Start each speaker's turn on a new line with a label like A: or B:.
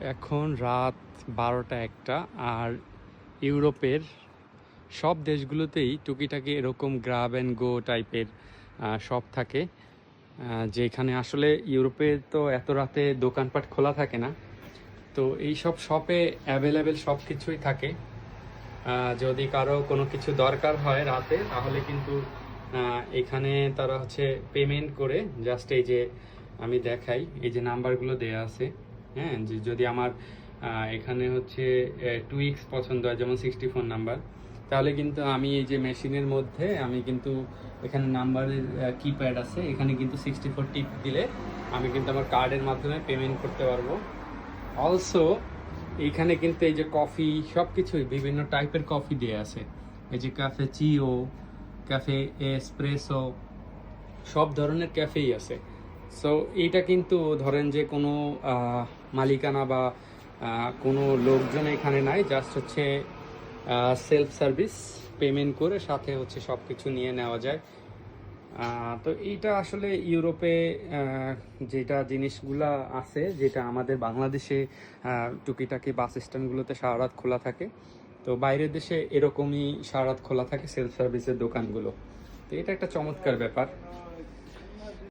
A: এখন রাত বারোটা একটা, আর ইউরোপের সব দেশগুলোতেই টুকিটাকি এরকম গ্রাব অ্যান্ড গো টাইপের শপ থাকে। যেখানে আসলে ইউরোপে তো এত রাতে দোকানপাট খোলা থাকে না। তো এই সব শপে অ্যাভেলেবেল সব কিছুই থাকে। যদি কারও কোনো কিছু দরকার হয় রাতে, তাহলে কিন্তু এখানে তারা হচ্ছে পেমেন্ট করে। জাস্ট এই যে আমি দেখাই, এই যে নাম্বারগুলো দেয়া আছে। হ্যাঁ যে যদি আমার এখানে হচ্ছে টু এক্স পছন্দ হয়, যেমন সিক্সটি ফোর নাম্বার তাহলে কিন্তু আমি এই যে মেশিনের মধ্যে, আমি কিন্তু এখানে নাম্বারের কিপ্যাড আছে, এখানে কিন্তু সিক্সটি ফোর টিপ দিলে আমি কিন্তু আমার কার্ডের মাধ্যমে পেমেন্ট করতে পারব। অলসো এইখানে কিন্তু এই যে কফি সব কিছুই বিভিন্ন টাইপের কফি দিয়ে আছে। এই যে ক্যাফে চিও ক্যাফে এসপ্রেসো সব ধরনের ক্যাফেই আছে। সো এইটা কিন্তু ধরেন যে কোনো মালিকানা বা কোনো লোকজন এখানে নাই জাস্ট হচ্ছে সেলফ সার্ভিস পেমেন্ট করে সাথে হচ্ছে সব কিছু নিয়ে নেওয়া যায়। তো এইটা আসলে ইউরোপে যেটা জিনিসগুলা আছে, যেটা আমাদের বাংলাদেশে টুকিটাকি বাস স্ট্যান্ডগুলোতে সারা রাত খোলা থাকে, তো বাইরের দেশে এরকমই সারা রাত খোলা থাকে সেলফ সার্ভিসের দোকানগুলো। তো এটা একটা চমৎকার ব্যাপার।